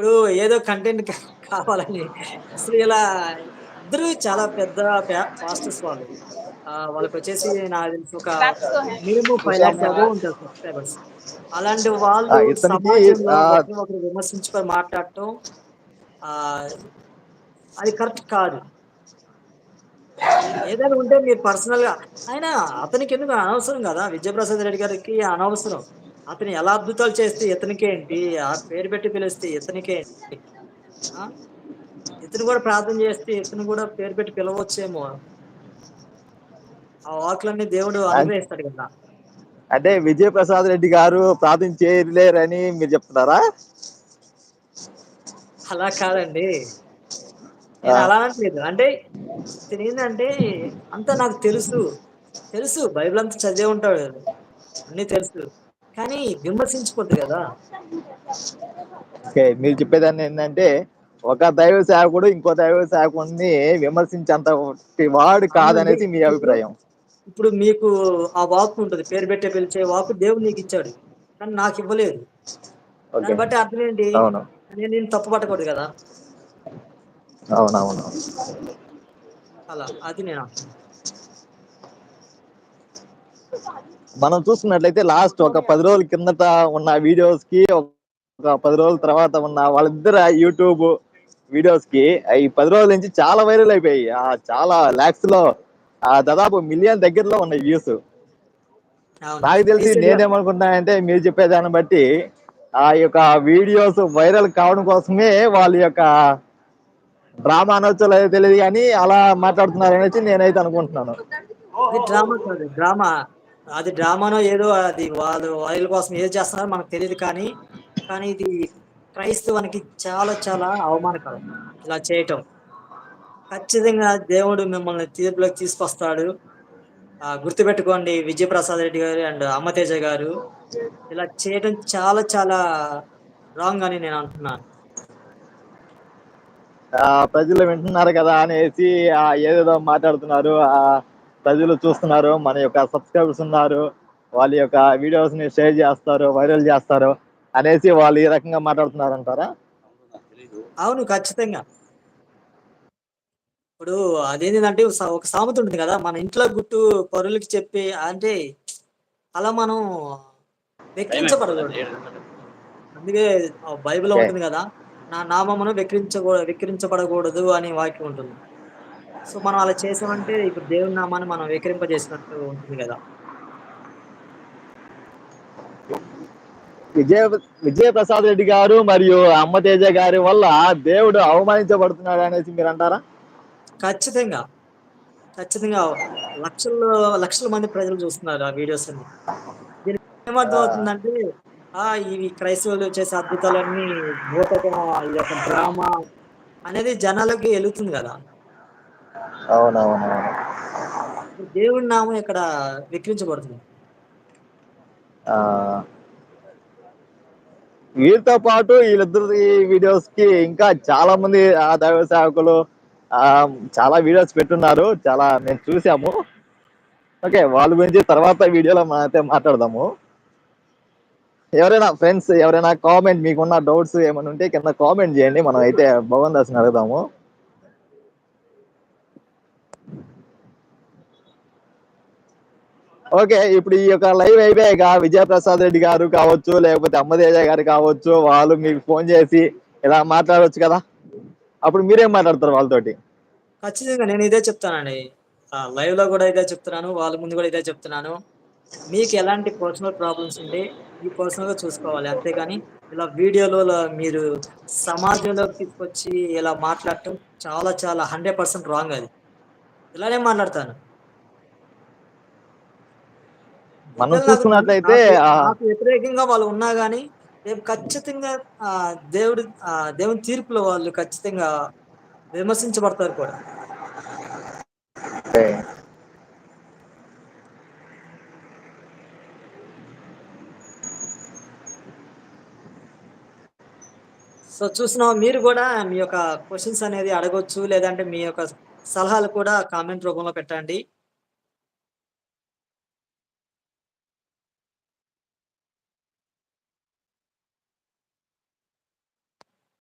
ఇప్పుడు ఏదో కంటెంట్ కావాలని అసలు ఇలా ఇద్దరు చాలా పెద్ద ప్యా పాస్టర్స్ వాళ్ళు. ఆహ్, వాళ్ళకొచ్చేసి నాకు తెలిసి ఒక మినిమమ్ 5,00,000 అబోవ్ ఉంటారు సబ్‌స్క్రైబర్స్. అలాంటి! వాళ్ళు సమాజంలో ఒకరు విమర్శించుకొని మాట్లాడటం అది కరెక్ట్ కాదు. ఏదైనా ఉంటే మీరు పర్సనల్‌గా అయినా అతనికెందుకు అనవసరం గదా! విద్యాప్రసాద్ రెడ్డి గారికి అనవసరం. అతను ఎలా అద్భుతాలు చేస్తే ఇతనికేంటి? ఆ పేరు పెట్టి పిలిస్తే ఇతనికేంటి? ఆ! ఇతను గూడా ప్రార్థన చేస్తే ఇతను గూడా పేరు పెట్టి పిలవచ్చేమో. ఆ వాకులన్నీ దేవుడు అన్ అనుగ్రహిస్తాడు గదా! అంటే విజయప్రసాద్ రెడ్డి గారు ప్రార్థన చేయలేరని మీరు చెప్తున్నారా? అలా కాదండి. నేను అలా అనట్లేదు. అంటే ఇతనేందంటే అంతా నాకు తెలుసు. తెలుసు బైబిల్ అంతా చదివే ఉంటాడు. అన్నీ తెలుసు. కానీ విమర్శించకూడదు గదా! ఓకే. మీరు చెప్పేదాన్నేందంటే, ఒక దైవ సేవకుడు ఇంకో దైవ సేవకుడిని విమర్శించేంత వాడు. కాదనేసి మీ అభిప్రాయం. ఇప్పుడు మీకు ఆ వాక్ ఉంటది. పేరు పెట్టే పిలిచే వాక్ దేవుడు నీకిచ్చాడు. కానీ నాకివ్వలేదు. ఓకే. దాన్ని బట్టి అర్థం ఏంటి? నేను నిన్ను తప్పు పట్టకూడదు గదా! అవునవును. అలా. అది నేనంటున్నాను. మనం చూసుకున్నట్లయితే లాస్ట్ ఒక 10 రోజుల కిందట ఉన్న వీడియోస్‌కి, ఒక 10 రోజుల తర్వాత ఉన్న వాళ్ళిద్దరి యూట్యూబ్ వీడియోస్‌కి ఈ 10 రోజుల నుంచి చాలా వైరల్ అయిపోయాయి. చాలా లాక్స్‌లో ఆహ్, దాదాపు మిలియన్ దగ్గరలో ఉన్నాయి వ్యూస్. నాకు తెలిసి రీసెంట్‌గా నేనేమనుకుంటున్నానంటే మీరు చెప్పేదాన్ని బట్టి ఆ యొక్క వీడియోస్ వైరల్ కావడం కోసమే వాళ్ళ యొక్క డ్రామా అనొచ్చో తెలీదు గానీ అలా మాట్లాడుతున్నారనేసి నేనైతే అనుకుంటున్నాను. డ్రామా కాదు. డ్రామా. అది డ్రామానో ఏదో అది వాళ్ళు ఆయిల్ కోసం ఏది చేస్తున్నారో మనకు తెలియదు కానీ, కానీ ఇది క్రైస్తవానికి చాలా చాలా అవమానకరం. ఇలా చేయటం. ఖచ్చితంగా దేవుడు మిమ్మల్ని తీర్పులోకి తీసుకొస్తాడు. గుర్తుపెట్టుకోండి విజయప్రసాద్ రెడ్డి గారు అండ్ అమ్మతేజ గారు. ఇలా చేయడం చాలా చాలా రాంగ్ అని నేను అంటున్నాను. ప్రజలు వింటున్నారు కదా అనేసి ఏదేదో మాట్లాడుతున్నారు. ప్రజలు చూస్తున్నారు. మన యొక్క సబ్‌స్క్రైబర్స్ ఉన్నారు. వాళ్ళ యొక్క వీడియోస్‌ని షేర్ చేస్తారు, వైరల్ చేస్తారు అనేసి వాళ్ళు ఈ రకంగా మాట్లాడుతున్నారంటారా? అవును. ఖచ్చితంగా. ఇప్పుడు అదేంటిదంటే స ఒక సామెత ఉంటుంది కదా! మన ఇంట్లో గుట్టు పరులకి చెప్పి అంటే అలా మనం వెక్కిరించబడకూడదు. అందుకే ఓకే. ఉంటుంది గదా! నా నామమును వెక్కిరించగో వెక్కిరించబడకూడదు అనే వాక్యం ఉంటుంది. సో, మనం అలా చేసామంటే ఇప్పుడు దేవుని నామాన్ని మనం వెక్కిరింపజేసినట్టు ఉంటుంది గదా! విజయ విజయప్రసాద్ రెడ్డి గారు మరియు అమ్మ తేజ గారి వల్ల దేవుడు అవమానించబడుతున్నాడు అనేసి మీరంటారా? ఖచ్చితంగా. ఖచ్చితంగా లక్షల్లో లక్షల మంది ప్రజలు చూస్తున్నారు ఆ వీడియోస్ అన్ని. దీనికి ఏమర్థం! అవుతుందంటే, ఆ! ఇవి క్రైస్తవులు చేసే అద్భుతాలన్నీ బూటకం, ఇదొక డ్రామా అనేది జనాలకి ఎలుగుతుంది గదా! అవునవునవును. దేవుడి నామం ఇక్కడ వెక్కిరించబడుతుంది. ఆ! వీరితో పాటు వీళ్ళిద్దరి వీడియోస్‌కి ఇంకా చాలా మంది ఆ దైవ సేవకులు చాలా వీడియోస్ పెట్టున్నారు. చాలా మేము చూసాము. ఓకే. వాళ్ళ గురించి తర్వాత వీడియోలో మనమైతే మాట్లాడదాము. ఎవరైనా ఫ్రెండ్స్ ఎవరైనా కామెంట్ మీకున్న డౌట్స్ ఏమైనా ఉంటే కింద కామెంట్ చేయండి. మనం అయితే భగవన్ దాస్‌ని అడుగుదాము. ఓకే. ఇప్పుడు ఈ యొక్క లైవ్ అయిపోయాక విజయప్రసాద్ రెడ్డి గారు కావచ్చు, లేకపోతే అమ్మదేజ గారు కావచ్చు, వాళ్ళు మీకు ఫోన్ చేసి ఇలా మాట్లాడవచ్చు కదా! అప్పుడు మీరేం మాట్లాడతారు వాళ్ళతోటి? ఖచ్చితంగా నేను ఇదే చెప్తానండి. లైవ్ లైవ్‌లో కూడా ఇదే చెప్తున్నాను. వాళ్ళ ముందు కూడా ఇదే చెప్తున్నాను. మీకు ఎలాంటి పర్సనల్ ప్రాబ్లమ్స్ ఉంటే మీరు పర్సనల్‌గా చూసుకోవాలి. అంతేగాని ఇలా వీడియోలో మీరు సమాజంలోకి తీసుకొచ్చి ఇలా మాట్లాడటం చాలా చాలా 100% రాంగ్ అది. ఇలానే మాట్లాడతాను. మనం చూసుకున్నట్లయితే వ్యతిరేకంగా వాళ్ళు ఉన్నా గాని రేపు ఖచ్చితంగా దేవుడు దేవుని తీర్పులో వాళ్ళు ఖచ్చితంగా విమర్శించబడతారు కూడా. సో, చూస్తున్నావా మీరు గూడా మీ యొక్క క్వెషన్స్ అనేది అడగొచ్చు. లేదంటే మీ యొక్క సలహాలు కూడా కామెంట్ రూపంలో పెట్టండి.